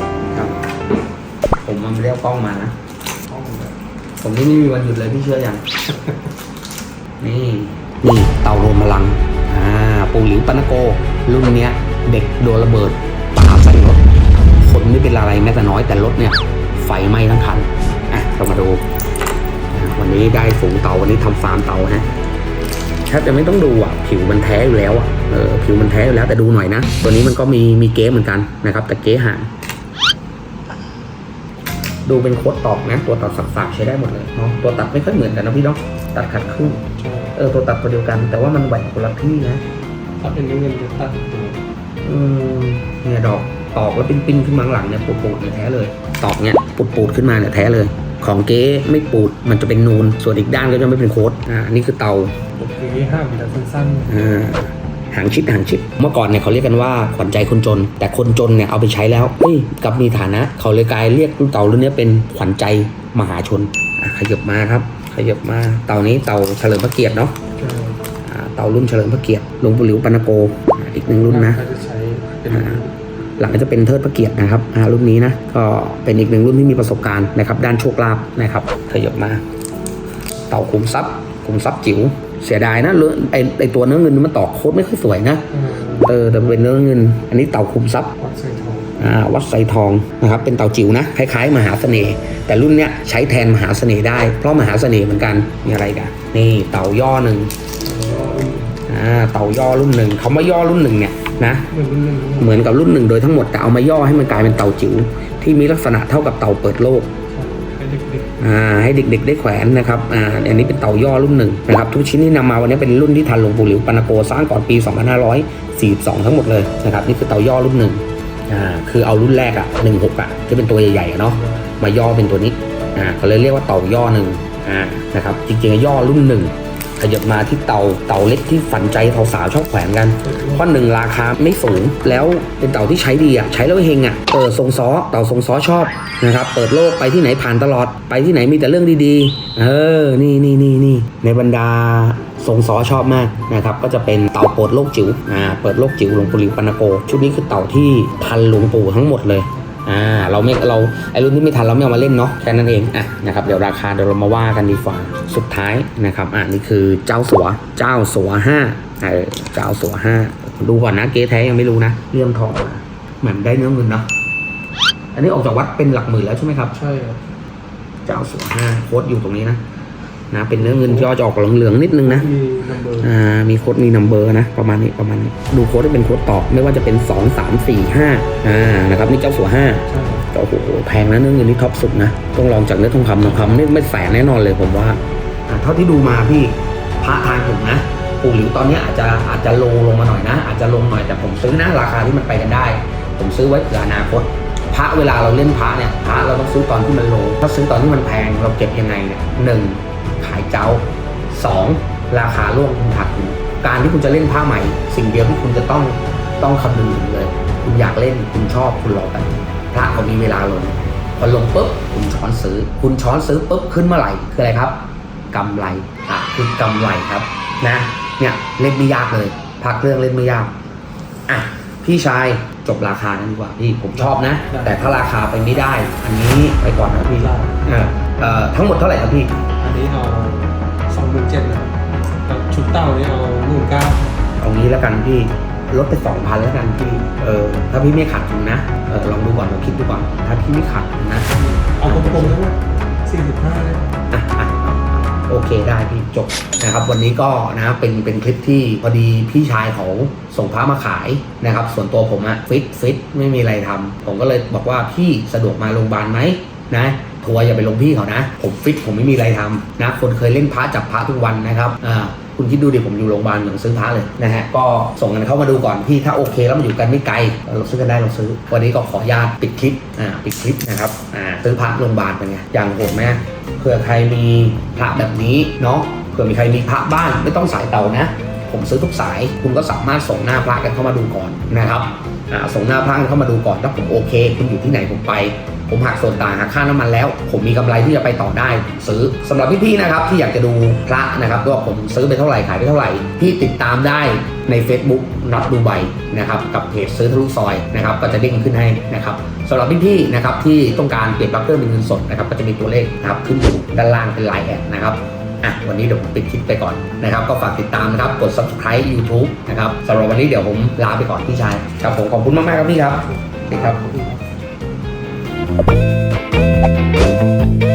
มามาขายนี่ครับ ผมมันไม่ได้เอากล้องมานะ ห้องเลยผมนี่ไม่มีวันหยุดเลยพี่เชื่อยัง นี่นี่เตารวมพลัง อ่า ปูหลิวปานาโก รุ่นเนี้ย เด็กโดนระเบิดปาใส่รถ คนไม่เป็นอะไรแม้แต่น้อยแต่รถเนี่ย ไฟไหม้ทั้งคัน อะ เรามาดูอะวันนี้ได้ฝูงเตาวันนี้ทำฟาร์มเตาฮะแทบจะไม่ต้องดูอะ ผิวมันแท้อยู่แล้วอะ เออ ผิวมันแท้อยู่แล้วแต่ดูหน่อยนะ ตัวนี้มันก็มีมีเก๊เหมือนกันนะครับ แต่เก๊ห่าง ดูเป็นโค้ดตอกนะ ตัวตัดสักๆใช้ได้หมดเลยเนาะตัวตัดไม่ค่อยเหมือนกันนะพี่เนาะตัดขัดครึ่งใช่เออตัวตัดตัวเดียวกัน แต่ว่ามันแหว่งคนละที่นะถ้าเป็นน้ำเงินจะตัดตัวอืมเนี่ยดอกตอกแล้วปิ้นๆขึ้นมาข้างหลังเนี่ยปูดๆเนี่ยแท้เลยตอกเนี่ยปูดๆขึ้นมาเนี่ยแท้เลย ของเก๊ไม่ปูดมันจะเป็นนูนส่วนอีกด้านก็จะไม่เป็นโค้ดอ่านี่คือเตาปกติห้ามแต่สั้นอ่า หางชิดหางชิด เมื่อก่อนเนี่ยเขาเรียกกันว่าขวัญใจคนจน แต่คนจนเนี่ยเอาไปใช้แล้วเฮ้ยกับมีฐานะ เขาเลยกลายเรียกเต่ารุ่นเนี้ยเป็นขวัญใจมหาชนขยับมาครับ ขยับมาเต่านี้เต่าเฉลิมพระเกียรติเนาะเต่ารุ่นเฉลิมพระเกียรติหลวงปู่หลิวปานโกอีกหนึ่งรุ่นนะหลังจะเป็นเทิดพระเกียรตินะครับรุ่นนี้นะก็เป็นอีกหนึ่งรุ่นที่มีประสบการณ์นะครับ ด้านโชคลาภนะครับขยับมา เต่าขุมทรัพย์ขุมทรัพย์จิ๋ว เสียดายนะเรื่องไอไอตัวเนื้อเงินมันตอกโคตรไม่ค่อยสวยนะอืมเออแต่เป็นเนื้อเงิน อันนี้เต่าคุมทรัพย์วัดใส่ทองอ่าวัดไซทองนะครับเป็นเต่าจิ๋วนะคล้ายๆ มหาเสน่ห์แต่รุ่นเนี้ยใช้แทนมหาเสน่ห์ได้ เพราะมหาเสน่ห์เหมือนกันมีอะไรกันนี่เต่าย่อหนึ่งแล้วก็รุ่นอ่าเต่าย่อรุ่นหนึ่งคำว่าย่อรุ่นหนึ่งเนี่ยนะเหมือนรุ่นหนึ่งเหมือนกับรุ่นหนึ่งโดยทั้งหมดแต่เอามาย่อให้มันกลายเป็นเต่าจิ๋วที่มีลักษณะเท่ากับเต่าเปิดโลกให้เด็กอ่า ให้เด็กๆได้แขวนนะครับอ่าอันนี้เป็นเต่าย่อรุ่นหนึ่งนะครับทุกชิ้นที่นำมาวันนี้เป็นรุ่นที่ทันหลวงปู่หลิวปานาโกสร้างก่อนปี 2542 ทั้งหมดเลยนะครับนี่คือเต่าย่อรุ่นหนึ่งอ่าคือเอารุ่นแรกอะ16อะที่เป็นตัวใหญ่ๆเนาะมาย่อเป็นตัวนี้อ่าเขาเลยเรียกว่าเต่าย่อหนึ่งอ่านะครับจริงๆย่อรุ่นหนึ่ง ขยับมาที่เต่าเต่าเล็กที่ฝันใจสาวๆชอบแขวนกันข้อหนึ่งราคาไม่สูงแล้วเป็นเต่าที่ใช้ดีอะใช้แล้วเฮงอะเออทรงซ้อเต่าทรงซ้อชอบนะครับเปิดโลกไปที่ไหนผ่านตลอดไปที่ไหนมีแต่เรื่องดีๆ เออนี่นี่นี่นี่ในบรรดาทรงซ้อชอบมากนะครับก็จะเป็นเต่าเปิดโลกจิ๋วอ่าเปิดโลกจิ๋วหลวงปู่หลิวปานาโก ชุดนี้คือเต่าที่ทันหลวงปู่ทั้งหมดเลย อ่าเราไม่เราไอรุ่นที่ไม่ทันเราไม่เอามาเล่นเนาะแค่นั้นเองอะนะครับเดี๋ยวราคาเดี๋ยวเรามาว่ากันดีกว่าสุดท้ายนะครับอ่านี่คือเจ้าสัวเจ้าสัวห้าเออเจ้าสัวห้าดูก่อนนะเก๊แท้ยังไม่รู้นะเลี่ยมทองมาเหมือนได้เนื้อเงินเนาะอันนี้ออกจากวัดเป็นหลักหมื่นแล้วใช่ไหมครับใช่ครับเจ้าสัวห้าโค้ดอยู่ตรงนี้นะ นะเป็นเนื้อเงินย่อจะออกเหลืองๆนิดนึงนะมีนัมเบอร์อ่ามีโค้ดมีนัมเบอร์นะประมาณนี้ประมาณนี้ดูโค้ดได้เป็นโค้ดตอบไม่ว่าจะเป็น 2 3 4 5อ่านะครับนี่เจ้าสัวห้าใช่โอ้โหแพงนะเนื้อเงินนี่ท็อปสุดนะต้องลองจากเนื้อทองคำทองคำนี่ไม่แสนแน่นอนเลยผมว่าอ่าเท่าที่ดูมาพี่พระทางผมนะปู่หลิวตอนนี้อาจจะอาจจะโลลงมาหน่อยนะ อาจจะลงหน่อยแต่ผมซื้อนะราคาที่มันไปกันได้ ผมซื้อไว้เผื่ออนาคตพระเวลาเราเล่นพระเนี่ยพระเราต้องซื้อตอนที่มันโลถ้าซื้อตอนที่มันแพงเราเก็บยังไงเนี่ยหนึ่งขายเจ้าสองราคาร่วงคุณขาดทุนการที่คุณจะเล่นผ้าใหม่ สิ่งเดียวที่คุณจะต้องต้องคำนึงถึงเลย คุณอยากเล่นคุณชอบคุณรอไปพระเขามีเวลาลงพอลงปุ๊บคุณช้อนซื้อ คุณช้อนซื้อปุ๊บขึ้นเมื่อไหร่คืออะไรครับกำไรอะคือกำไรครับนะเนี่ยเล่นไม่ยากเลยพักเรื่องเล่นไม่ยากอะพี่ชายจบราคากันดีกว่าพี่ผมชอบนะ แต่ถ้าราคาไปไม่ได้ อันนี้ไปก่อนนะพี่ได้อ่าเอ่อทั้งหมดเท่าไหร่ครับพี่อั นนี้เอาสองหมื่นเจ็ดนะครับกับชุดเต้านี่เอาหมื่นเก้าเอางี้แล้วกันพี่ลดไปสองพันแล้วกันพี่ เออถ้าพี่ไม่ขาดทุนนะ เออลองดูก่อนลองคิดดูก่อน ถ้าพี่ไม่ขาดทุนนะ เอากลมๆทั้งหมดสี่สิบห้าเลยอะอะอะโอเคได้พี่จบนะครับวันนี้ก็นะเป็นเป็นคลิปที่พอดีพี่ชายเขาส่งพระมาขายนะครับส่วนตัวผมอะฟิตฟิตไม่มีอะไรทำผมก็เลยบอกว่าพี่สะดวกมาโรงพยาบาลไหมนะ ทัวร์อย่าไปลงพี่เขานะ ผมฟิตผมไม่มีอะไรทำนะ คนเคยเล่นพระจับพระทุกวันนะครับอ่าคุณคิดดูดิผมอยู่โรงพยาบาลอย่างซื้อพระเลยนะฮะก็ส่งกันเข้ามาดูก่อนพี่ถ้าโอเคแล้วมันอยู่กันไม่ไกลเราซื้อกันได้เราซื้อ วันนี้ก็ขออนุญาตปิดคลิปอ่าปิดคลิปนะครับอ่าซื้อพระโรงพยาบาลเป็นไงอย่างโหดไหมเผื่อใครมีพระแบบนี้เนาะเผื่อมีใครมีพระบ้านไม่ต้องสายเตานะ ผมซื้อทุกสายคุณก็สามารถส่งหน้าพระกันเข้ามาดูก่อนนะครับอ่าส่งหน้าพระกันเข้ามาดูก่อนถ้าผมโอเค คุณอยู่ที่ไหนผมไป ผมหักส่วนต่างหักค่าน้ำมันแล้ว ผมมีกำไรที่จะไปต่อได้ซื้อสำหรับพี่ๆนะครับที่อยากจะดูพระนะครับว่าผมซื้อไปเท่าไหร่ขายไปเท่าไหร่พี่ติดตามได้ใน Facebook น็อตดูไบนะครับกับเพจซื้อทะลุซอยนะครับก็จะเด้งขึ้นให้นะครับสำหรับพี่ๆนะครับที่ต้องการเปลี่ยนปลั๊กเครื่องเป็นเงินสดนะครับก็จะมีตัวเลขนะครับขึ้นอยู่ด้านล่างเป็นไลน์แอดนะครับอะวันนี้เดี๋ยวผมปิดคลิปไปก่อนนะครับ ก็ฝากติดตามนะครับ กด subscribe YouTube นะครับสำหรับวันนี้เดี๋ยวผมลาไปก่อนพี่ชายครับผมขอบคุณมากๆครับพี่ครับสวัสดีครับ Thank you.